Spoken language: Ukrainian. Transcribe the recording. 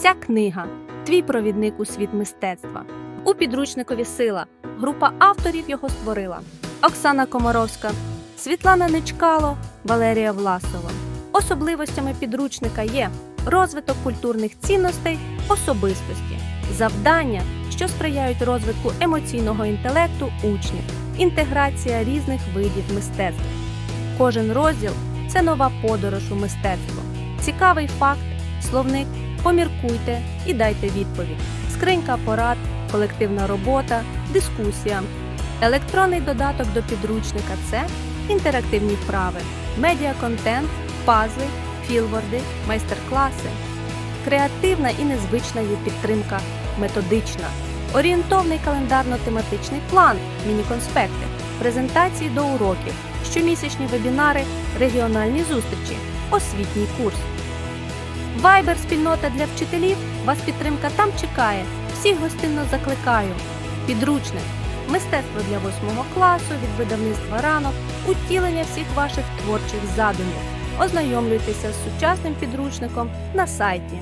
Ця книга твій провідник у світ мистецтва. У підручникові сила. Група авторів його створила: Оксана Комаровська, Світлана Нечкало, Валерія Власова. Особливостями підручника є розвиток культурних цінностей, особистості, завдання, що сприяють розвитку емоційного інтелекту учнів, інтеграція різних видів мистецтва. Кожен розділ це нова подорож у мистецтво, цікавий факт, словник, поміркуйте і дайте відповідь, скринька порад, колективна робота, дискусія. Електронний додаток до підручника це інтерактивні вправи, медіаконтент, пазли, філворди, майстер-класи. Креативна і незвична є підтримка методична, орієнтовний календарно-тематичний план, міні-конспекти, презентації до уроків, щомісячні вебінари, регіональні зустрічі, освітній курс. Вайбер спільнота для вчителів. Вас підтримка там чекає. Всіх гостинно закликаю. Підручник. Мистецтво для 8 класу від видавництва ранок, утілення всіх ваших творчих задумів. Ознайомлюйтеся з сучасним підручником на сайті